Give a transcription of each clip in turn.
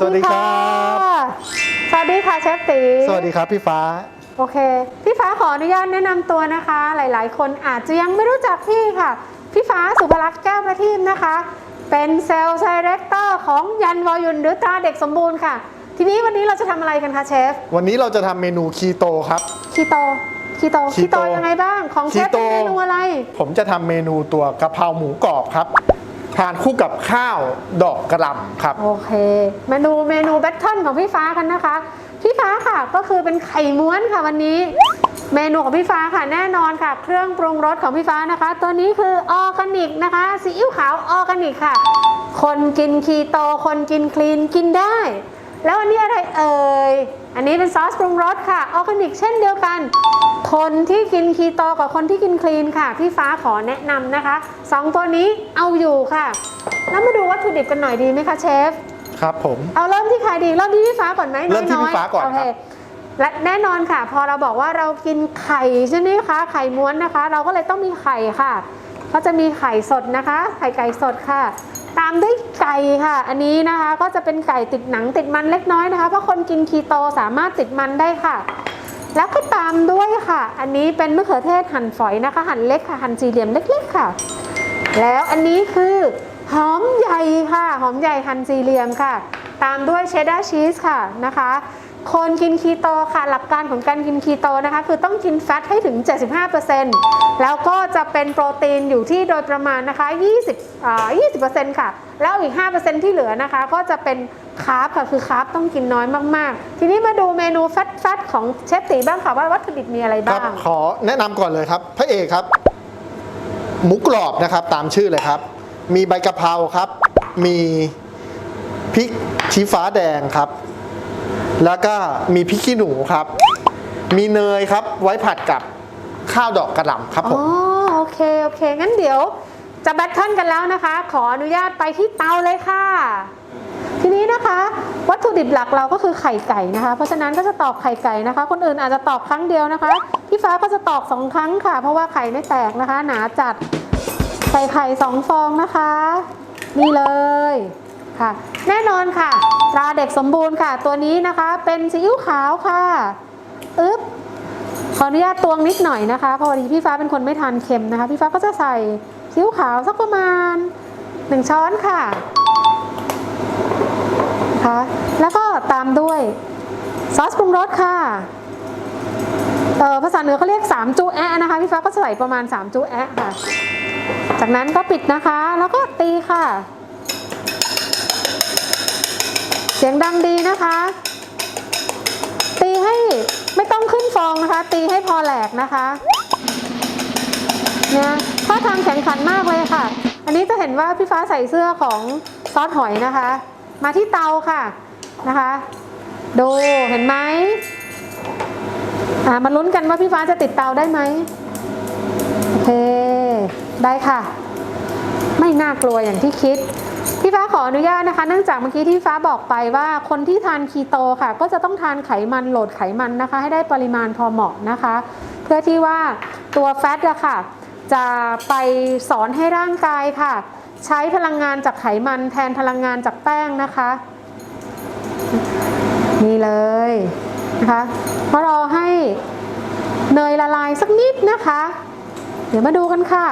สวัสดีครับสวัสดีค่ะเชฟตีสวัสดีครับพี่ฟ้า โอเค พี่ฟ้าขออนุญาตแนะนำตัวนะคะ หลายๆ คนอาจจะยังไม่รู้จักพี่ค่ะ พี่ฟ้าสุภลักษณ์แก้วประทีปนะคะ เป็นเซลล์ไดเรคเตอร์ของยันวอยุนหรือตราเด็กสมบูรณ์ค่ะ ทีนี้วันนี้เราจะทำอะไรกันคะเชฟ วันนี้เราจะทำเมนูคีโตครับ คีโต คีโต คีคีโตโตยังไงบ้าง ของเชฟคีโตเป็นเมนูอะไร ผมจะทำเมนูตัวกะเพราหมูกรอบครับ ทานคู่กับข้าวดอกกระหล่ำครับ โอเคเมนูเมนูแบทเทิลของพี่ฟ้ากันนะคะ พี่ฟ้าค่ะก็คือเป็นไข่ม้วนค่ะวันนี้ เมนูของพี่ฟ้าค่ะแน่นอนค่ะ เครื่องปรุงรสของพี่ฟ้านะคะ ตัวนี้คือออร์แกนิกนะคะซีอิ๊วขาวออร์แกนิกค่ะ คนกินคีโตคนกินคลีนกินได้ แล้วอันนี้อะไรเอ่ย อันนี้เป็นซอสปรุงรสค่ะออร์แกนิกเช่นเดียวกัน คนที่กินคีโตกับคนที่กินคลีนค่ะ พี่ฟ้าขอแนะนำนะคะสองตัวนี้เอาอยู่ค่ะ แล้วมาดูวัตถุดิบกันหน่อยดีไหมคะเชฟ ครับผม เอาเริ่มที่ใครดี เริ่มที่พี่ฟ้าก่อนไหมเริ่มที่น้อยๆพี่ฟ้าก่อนโอเคครับและแน่นอนค่ะ พอเราบอกว่าเรากินไข่ใช่ไหมคะ ไข่ม้วนนะคะ เราก็เลยต้องมีไข่ค่ะก็จะมีไข่สดนะคะ ไข่ไก่สดค่ะ ตามด้วยไก่ค่ะ อันนี้นะคะก็จะเป็นไก่ติดหนังติดมันเล็กน้อยนะคะเพราะคนกินคีโตสามารถติดมันได้ค่ะ แล้วก็ตามด้วยค่ะ อันนี้เป็นมะเขือเทศหั่นฝอยนะคะ หั่นเล็กค่ะหั่นสี่เหลี่ยมเล็ก ๆค่ะ แล้วอันนี้คือหอมใหญ่ค่ะ หอมใหญ่หั่นสี่เหลี่ยมค่ะ ตามด้วยเชดดาร์ชีสค่ะนะคะ คนกินคีโตค่ะหลักการของการกินคีโตนะคะ คือต้องกินแฟตให้ถึง 75%แล้วก็จะเป็นโปรตีนอยู่ที่โดยประมาณนะคะ 20อ่า20%ค่ะ แล้วอีก 5%ที่เหลือนะคะ ก็จะเป็นคาร์บค่ะคือคาร์บต้องกินน้อยมากๆ ทีนี้มาดูเมนูแฟตๆของเชฟตีบ้างค่ะว่าวัตถุดิบมีอะไรครับ้างขอแนะนำก่อนเลยครับ พระเอกครับ หมูกรอบนะครับตามชื่อเลยครับ มีใบกะเพราครับ มีพริกชี้ฟ้าแดงครับ แล้วก็มีพริกขี้หนูครับ มีเนยครับไว้ผัดกับข้าวดอกกระหล่ำครับผอ๋อม โอเคโอเค งั้นเดี๋ยวจะแบทเทิลกันแล้วนะคะ ขออนุญาตไปที่เตาเลยค่ะ ทีนี้นะคะ วัตถุดิบหลักเราก็คือไข่ไก่นะคะ เพราะฉะนั้นก็จะตอกไข่ไก่นะคะ คนอื่นอาจจะตอกครั้งเดียวนะคะพี่ฟ้าก็จะตอกสองครั้งค่ะ เพราะว่าไข่ไม่แตกนะคะ หนาจัดใส่ไข่สองฟองนะคะ นี่เลย ค่ะ แน่นอนค่ะตราเด็กสมบูรณ์ค่ะ ตัวนี้นะคะเป็นซีอิ๊วขาวค่ะอึ๊บขออนุญาตตวงนิดหน่อยนะคะเพราะดีพี่ฟ้าเป็นคนไม่ทานเค็มนะคะ พี่ฟ้าก็จะใส่ซีอิ๊วขาวสักประมาณหนึ่งช้อนค่ะนะคะแล้วก็ตามด้วยซอสปรุงรสค่ะเออภาษาเหนือเขาเรียก 3 จูแอะนะคะพี่ฟ้าก็จะใส่ประมาณ 3 จูแอะค่ะ จากนั้นก็ปิดนะคะ แล้วก็ตีค่ะ สียงดังดีนะคะ ตีให้ไม่ต้องขึ้นฟองนะคะ ตีให้พอแหลกนะคะเนี่ยท่าทางแข็งขันมากเลยค่ะ อันนี้จะเห็นว่าพี่ฟ้าใส่เสื้อของซอสหอยนะคะ มาที่เตาค่ะนะคะ ดูเห็นไหมอ่ามาลุ้นกันว่าพี่ฟ้าจะติดเตาได้ไหมโอเคได้ค่ะ ไม่น่ากลัวอย่างที่คิด พี่ฟ้าขออนุญาตนะคะ เนื่องจากเมื่อกี้ที่ฟ้าบอกไปว่าคนที่ทานคีโตค่ะ ก็จะต้องทานไขมันโหลดไขมันนะคะ ให้ได้ปริมาณพอเหมาะนะคะ เพื่อที่ว่าตัวแฟตอะค่ะ จะไปสอนให้ร่างกายค่ะ ใช้พลังงานจากไขมันแทนพลังงานจากแป้งนะคะ นี่เลยนะคะเพรารอให้เนยละลายสักนิดนะคะ เดี๋ยวมาดูกันค่ะ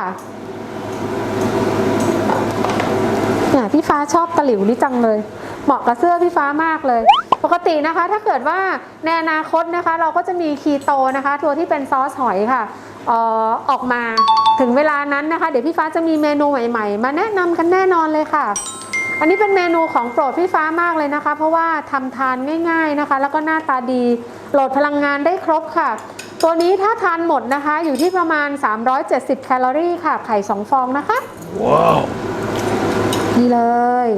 เนี่ยพี่ฟ้าชอบตะหลิวนี่จังเลย เหมาะกับเสื้อพี่ฟ้ามากเลย ปกตินะคะ ถ้าเกิดว่าในอนาคตนะคะ เราก็จะมีคีโตนะคะตัวที่เป็นซอสหอยค่ะออออกมาถึงเวลานั้นนะคะ เดี๋ยวพี่ฟ้าจะมีเมนูใหม่ ๆ มาแนะนำกันแน่นอนเลยค่ะ อันนี้เป็นเมนูของโปรดพี่ฟ้ามากเลยนะคะ เพราะว่าทำทานง่าย ๆนะคะ แล้วก็หน้าตาดีโหลดพลังงานได้ครบค่ะ ตัวนี้ถ้าทานหมดนะคะ อยู่ที่ประมาณ 370 แคลอรี่ค่ะ ไข่ 2 ฟองนะคะ นี่เลย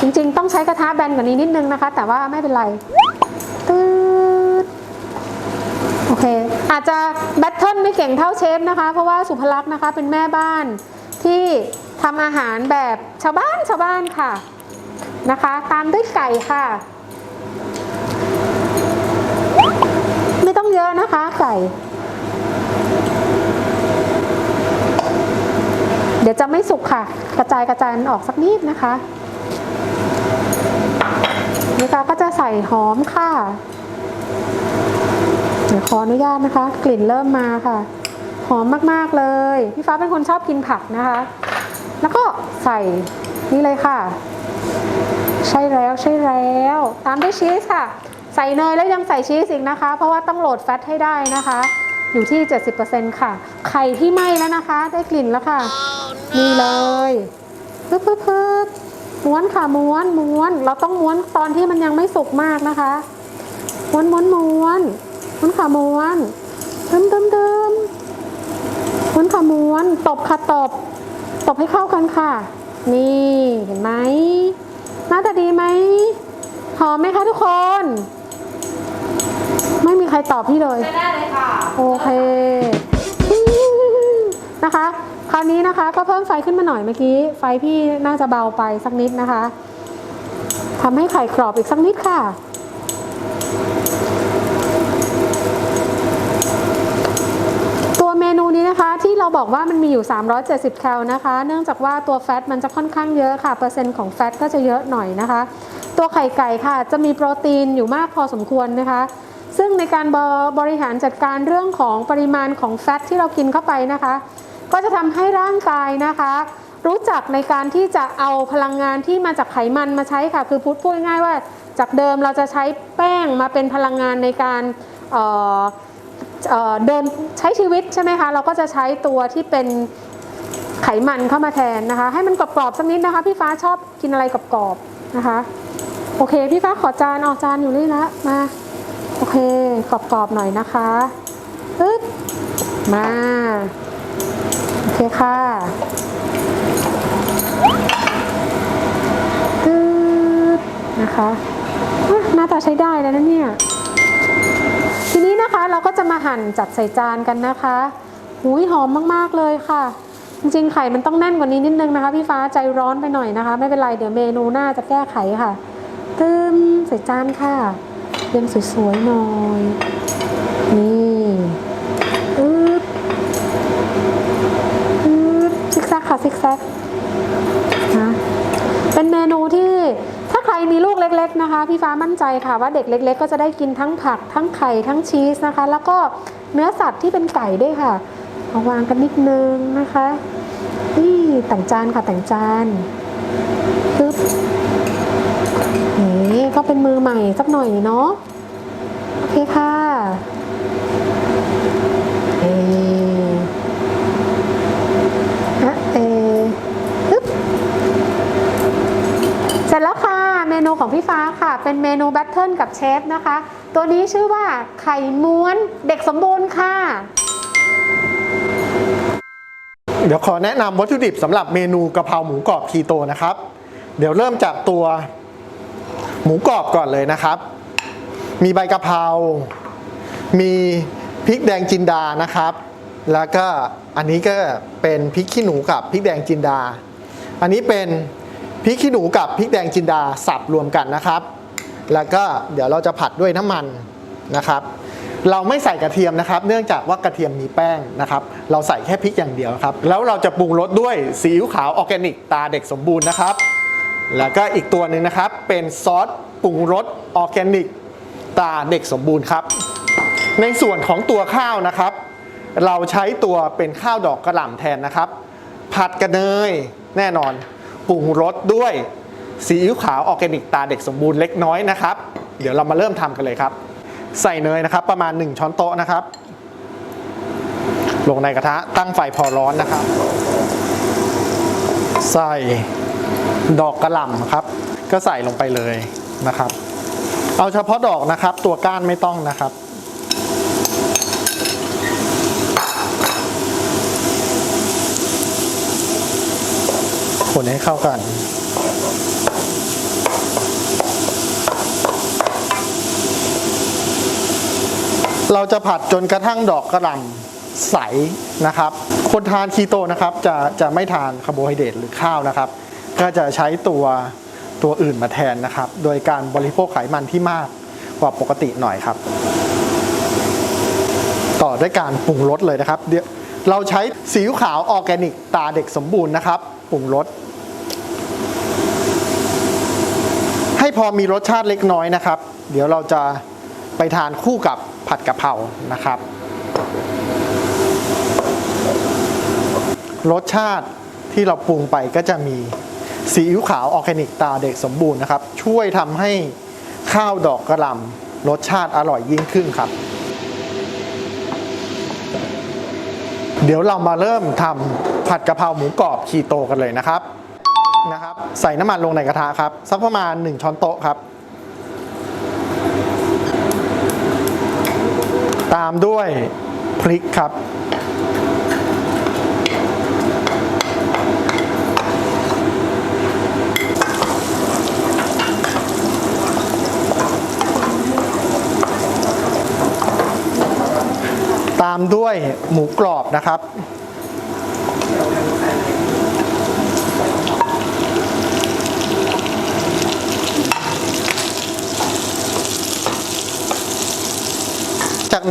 จริงๆ ต้องใช้กระทะแบนกว่านี้นิดนึงนะคะ แต่ว่าไม่เป็นไรตืดโอเค อาจจะแบทเทิลไม่เก่งเท่าเชฟนะคะ เพราะว่าสุภลักษณ์นะคะเป็นแม่บ้านที่ทำอาหารแบบชาวบ้านชาวบ้านค่ะนะคะ ตามด้วยไก่ค่ะ ไม่ต้องเยอะนะคะไก่ ดี๋ยวจะไม่สุกค่ะ กระจายกระจายมันออกสักนิดนะคะนี่ค่ะก็จะใส่หอมค่ะเดี๋ยวขออนุญาตนะคะ กลิ่นเริ่มมาค่ะ หอมมากๆเลย พี่ฟ้าเป็นคนชอบกินผักนะคะ แล้วก็ใส่นี่เลยค่ะ ใช่แล้วใช่แล้ว ตามด้วยชีสค่ะ ใส่เนยแล้วยังใส่ชีสอีกนะคะ เพราะว่าต้องโหลดแฟตให้ได้นะคะ อยู่ที่ 70%ค่ะ ไข่ที่ไหม้แล้วนะคะ ได้กลิ่นแล้วค่ะ นี่เลยปึ๊บปึ๊บปึ๊บม้วนค่ะม้วนม้วน เราต้องม้วนตอนที่มันยังไม่สุกมากนะคะม้วนม้วนม้วนม้วนค่ะม้วนเดิมเดิมเดิมม้วนค่ะม้วนตบค่ะตบตบให้เข้ากันค่ะ นี่เห็นไหมหน้าตาดีไหมหอมไหมคะทุกคน ไม่มีใครตอบพี่เลยใช้ได้เลยค่ะ โอเคนะคะค ราวนี้นะคะก็เพิ่มไฟขึ้นมาหน่อยเมื่อกี้ ไฟพี่น่าจะเบาไปสักนิดนะคะทำให้ไข่กรอบอีกสักนิดค่ะ ตัวเมนูนี้นะคะที่เราบอกว่ามันมีอยู่ 370 แคลนะคะ เนื่องจากว่าตัวแฟตมันจะค่อนข้างเยอะค่ะ เปอร์เซ็นต์ของแฟตก็จะเยอะหน่อยนะคะ ตัวไข่ไก่ค่ะ จะมีโปรตีนอยู่มากพอสมควรนะคะซึ่งในการบบริหารจัดการเรื่องของปริมาณของแฟตที่เรากินเข้าไปนะคะ ก็จะทำให้ร่างกายนะคะ รู้จักในการที่จะเอาพลังงานที่มาจากไขมันมาใช้ค่ะ คือพูดพูดง่ายว่า จากเดิมเราจะใช้แป้งมาเป็นพลังงานในการเเเดินใช้ชีวิตใช่ไหมคะเราก็จะใช้ตัวที่เป็นไขมันเข้ามาแทนนะคะ ให้มันกรอบๆสักนิดนะคะ พี่ฟ้าชอบกินอะไรกรอบๆนะคะ โอเค พี่ฟ้าขอจานออกจานอยู่นี่ละมาโอเคกรอบๆหน่อยนะคะปึ๊บมา โอเคค่ะปึ๊บนะคะอะหน้าตาใช้ได้แล้วนะเนี่ย ทีนี้นะคะเราก็จะมาหั่นจัดใส่จานกันนะคะหุยหอมมากๆเลยค่ะ จริงๆไข่มันต้องแน่นกว่านี้นิดนึงนะคะ พี่ฟ้าใจร้อนไปหน่อยนะคะ ไม่เป็นไรเดี๋ยวเมนูหน้าจะแก้ไขค่ะตึมใส่จานค่ะเรียงสวยๆหน่อย นี่อึ๊บอึ๊บซิกแซกค่ะซิกแซกนะ เป็นเมนูที่ถ้าใครมีลูก เล็กๆนะคะ พี่ฟ้ามั่นใจค่ะว่าเด็กเล็ก ๆ ก็จะได้กินทั้งผักทั้งไข่ทั้งชีสนะคะ แล้วก็เนื้อสัตว์ที่เป็นไก่ด้วยค่ะเอาวางกันนิดนึงนะคะนี่แต่งจานค่ะแต่งจานปึ๊บนี่ก็เป็นมือใหม่สักหน่อยเนาะโอเคค่ะเออะเอปึ๊บ เสร็จแล้วค่ะ เม นูของพี่ฟ้าค่ะ เป็นเมนูแบทเทิลกับเชฟนะคะ ตัวนี้ชื่อว่าไข่ม้วนเด็กสมบูรณ์ค่ะ เดี๋ยวขอแนะนำวัตถุดิบสำหรับเมนูกะเพราหมูกรอบคีโตนะครับ เดี๋ยวเริ่มจากตัวหมูกรอบก่อนเลยนะครับ มีใบกะเพรา มีพริกแดงจินดานะครับ แล้วก็อันนี้ก็เป็นพริกขี้หนูกับพริกแดงจินดา อันนี้เป็น พริกขี้หนูกับพริกแดงจินดาสับรวมกันนะครับ แล้วก็เดี๋ยวเราจะผัดด้วยน้ำมันนะครับ เราไม่ใส่กระเทียมนะครับ เนื่องจากว่ากระเทียมมีแป้งนะครับ เราใส่แค่พริกอย่างเดียวครับ แล้วเราจะปรุงรสด้วยซีอิ๊วขาวออร์แกนิกตาเด็กสมบูรณ์นะครับ แล้วก็อีกตัวหนึ่งนะครับ เป็นซอสปรุงรสออร์แกนิกตาเด็กสมบูรณ์ครับ ในส่วนของตัวข้าวนะครับ เราใช้ตัวเป็นข้าวดอกกระหล่ำแทนนะครับ ผัดกระเนยแน่นอน ปรุงรสด้วยซีอิ๊วขาวออร์แกนิกตาเด็กสมบูรณ์เล็กน้อยนะครับ เดี๋ยวเรามาเริ่มทำกันเลยครับ ใส่เนยนะครับ ประมาณ 1 ช้อนโต๊ะนะครับ ลงในกระทะตั้งไฟพอร้อนนะครับ ใส่ดอกกระหล่ำครับ ก็ใส่ลงไปเลยนะครับ เอาเฉพาะดอกนะครับ ตัวก้านไม่ต้องนะครับ คนให้เข้ากัน เราจะผัดจนกระทั่งดอกกระหล่ำใสนะครับ คนทานคีโตนะครับจะจะไม่ทานคาร์โบไฮเดรตหรือข้าวนะครับ ก็จะใช้ตัวตัวอื่นมาแทนนะครับ โดยการบริโภคไขมันที่มากกว่าปกติหน่อยครับ ต่อด้วยการปรุงรสเลยนะครับเดี๋ยวเราใช้ซีขาวออร์แกนิกตาเด็กสมบูรณ์นะครับปรุงรสให้ พอมีรสชาติเล็กน้อยนะครับ เดี๋ยวเราจะไปทานคู่กับผัดกะเพรานะครับ รสชาติที่เราปรุงไปก็จะมีซีอิ๊วขาวออร์แกนิกตาเด็กสมบูรณ์นะครับ ช่วยทำให้ข้าวดอกกระหล่ำรสชาติอร่อยยิ่งขึ้นครับ เดี๋ยวเรามาเริ่มทำผัดกะเพราหมูกรอบคีโตกันเลยนะครับ นะครับ ใส่น้ำมันลงในกระทะครับ สักประมาณ 1 ช้อนโต๊ะครับ ตามด้วยพริกครับ ตามด้วยหมูกรอบนะครับ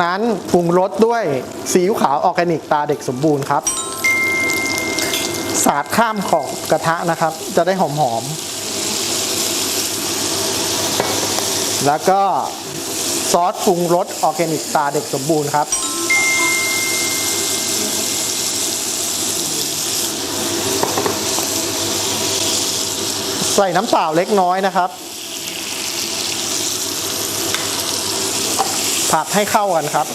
นั้นปรุงรสด้วยซีอิ๊วขาวออร์แกนิกตาเด็กสมบูรณ์ครับ สาดข้ามขอบกระทะนะครับ จะได้หอมๆแล้วก็ซอสปรุงรสออร์แกนิกตาเด็กสมบูรณ์ครับใส่น้ำเปล่าเล็กน้อยนะครับ ผัดให้เข้ากันครับ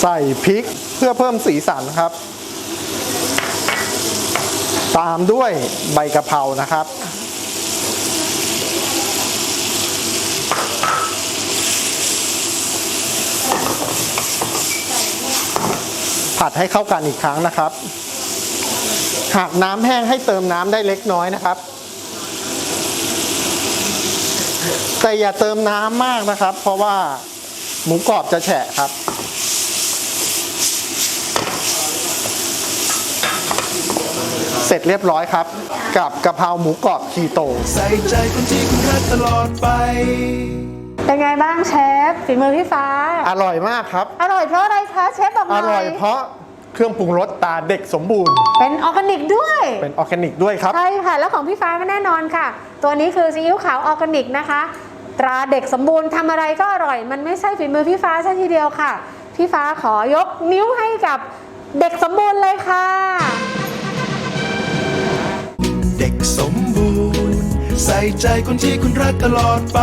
ใส่พริกเพื่อเพิ่มสีสันครับ ตามด้วยใบกะเพรานะครับ ผัดให้เข้ากันอีกครั้งนะครับ หากน้ำแห้งให้เติมน้ำได้เล็กน้อยนะครับ แต่อย่าเติมน้ำมากนะครับ เพราะว่าหมูกรอบจะแฉะครับ เสร็จเรียบร้อยครับ กับกะเพราหมูกรอบคีโต ใส่ใจคนที่คุณรักตลอดไป เป็นไงบ้างเชฟฝีมือพี่ฟ้า อร่อยมากครับ อร่อยเพราะอะไรคะเชฟบอกหอน่อยร่อยเพราะ เครื่องปรุงรสตาเด็กสมบูรณ์ เป็นออร์แกนิกด้วย เป็นออร์แกนิกด้วยครับ ใช่ค่ะ แล้วของพี่ฟ้าไม่แน่นอนค่ะ ตัวนี้คือซีอิ๊วขาวออร์แกนิกนะคะ ตราเด็กสมบูรณ์ทำอะไรก็อร่อย มันไม่ใช่ฝีมือพี่ฟ้าซะทีเดียวค่ะ พี่ฟ้าขอยกนิ้วให้กับเด็กสมบูรณ์เลยค่ะ เด็กสมบูรณ์ ใส่ใจคนที่คุณรักตลอดไป